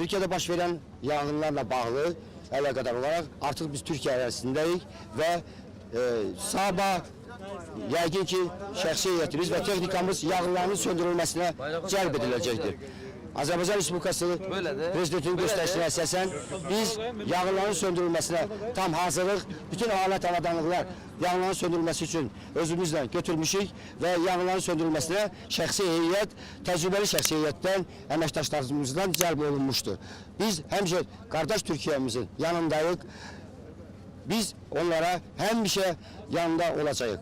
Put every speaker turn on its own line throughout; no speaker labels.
Türkiye'de baş veren yangınlarla bağlı alakadar olarak artık biz Türkiye ərazisindəyik və e, sabah yəqin ki şəxsi heyətimiz və texnikamız yanğınların söndürülməsinə cəlb ediləcəkdir. Azərbaycan Respublikası Prezidentinin göstərisine əsasən biz yanğınların söndürülməsinə tam hazırlıq, bütün alət avadanlıqlar yanğınların söndürülməsi üçün özümüzlə götürmüşük və yanğınların söndürülməsinə şəxsi heyət, təcrübəli şəxsi heyətdən əməkdaşlarımızdan cəlb olunmuşdur. Biz həmişə qardaş Türkiyəmizin yanındayıq. Biz onlara həmişə yanında olacağıq.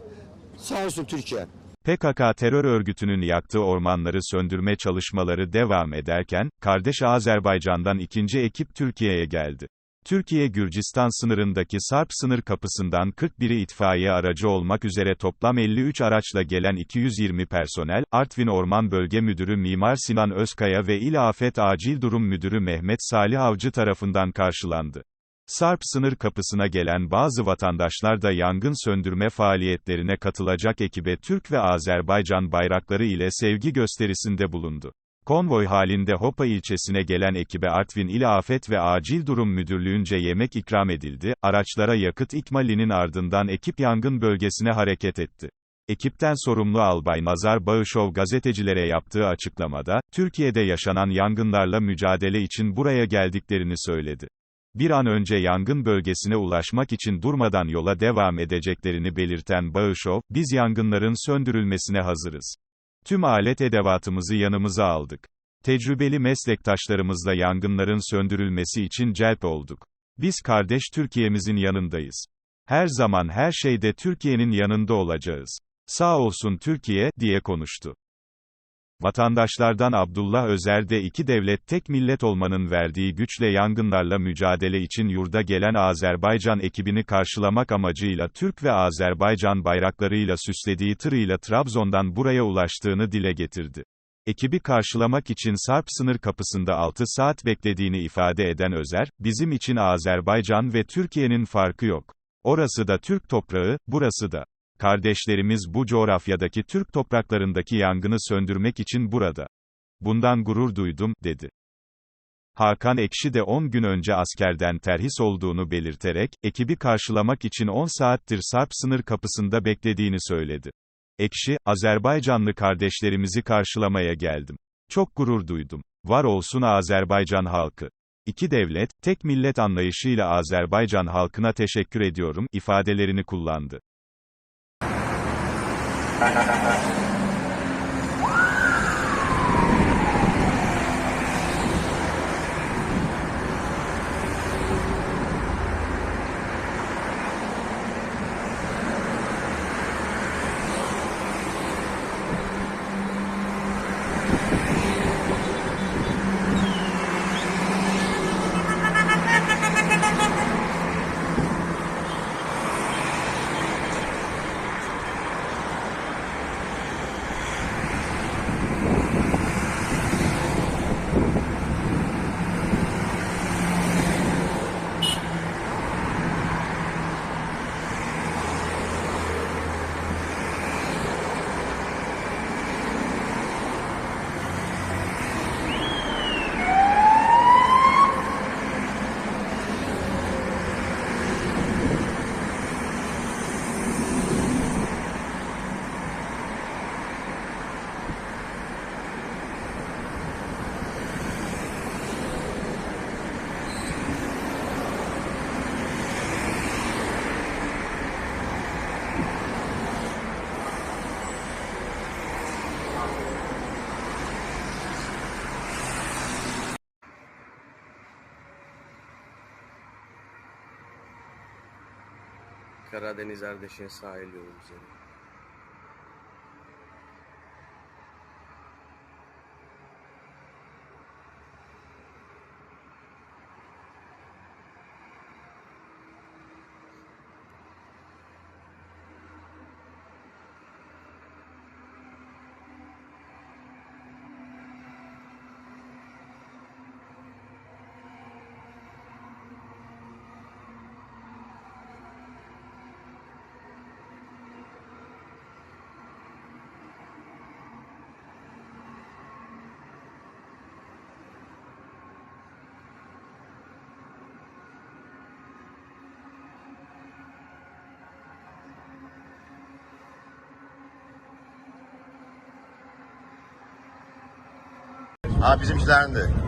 Sağ olsun Türkiye.
PKK terör örgütünün yaktığı ormanları söndürme çalışmaları devam ederken, kardeş Azerbaycan'dan ikinci ekip Türkiye'ye geldi. Türkiye-Gürcistan sınırındaki Sarp sınır kapısından 41'i itfaiye aracı olmak üzere toplam 53 araçla gelen 220 personel, Artvin Orman Bölge Müdürü Mimar Sinan Özkaya ve İl Afet Acil Durum Müdürü Mehmet Salih Avcı tarafından karşılandı. Sarp sınır kapısına gelen bazı vatandaşlar da yangın söndürme faaliyetlerine katılacak ekibe Türk ve Azerbaycan bayrakları ile sevgi gösterisinde bulundu. Konvoy halinde Hopa ilçesine gelen ekibe Artvin İl Afet ve Acil Durum Müdürlüğünce yemek ikram edildi, araçlara yakıt ikmalinin ardından ekip yangın bölgesine hareket etti. Ekipten sorumlu Albay Nazar Bağışov gazetecilere yaptığı açıklamada, Türkiye'de yaşanan yangınlarla mücadele için buraya geldiklerini söyledi. Bir an önce yangın bölgesine ulaşmak için durmadan yola devam edeceklerini belirten Bağışov, biz yangınların söndürülmesine hazırız. Tüm alet edevatımızı yanımıza aldık. Tecrübeli meslektaşlarımızla yangınların söndürülmesi için celp olduk. Biz kardeş Türkiye'mizin yanındayız. Her zaman her şeyde Türkiye'nin yanında olacağız. Sağ olsun Türkiye, diye konuştu. Vatandaşlardan Abdullah Özer de iki devlet tek millet olmanın verdiği güçle yangınlarla mücadele için yurda gelen Azerbaycan ekibini karşılamak amacıyla Türk ve Azerbaycan bayraklarıyla süslediği tırıyla Trabzon'dan buraya ulaştığını dile getirdi. Ekibi karşılamak için Sarp sınır kapısında 6 saat beklediğini ifade eden Özer, bizim için Azerbaycan ve Türkiye'nin farkı yok. Orası da Türk toprağı, burası da. Kardeşlerimiz bu coğrafyadaki Türk topraklarındaki yangını söndürmek için burada. Bundan gurur duydum, dedi. Hakan Ekşi de 10 gün önce askerden terhis olduğunu belirterek, ekibi karşılamak için 10 saattir Sarp sınır kapısında beklediğini söyledi. Ekşi, Azerbaycanlı kardeşlerimizi karşılamaya geldim. Çok gurur duydum. Var olsun Azerbaycan halkı. İki devlet, tek millet anlayışıyla Azerbaycan halkına teşekkür ediyorum, ifadelerini kullandı. hahaha.
Karadeniz Ardeşen sahil yolu üzeri. Ha bizimkilərindir. Bizimkidir,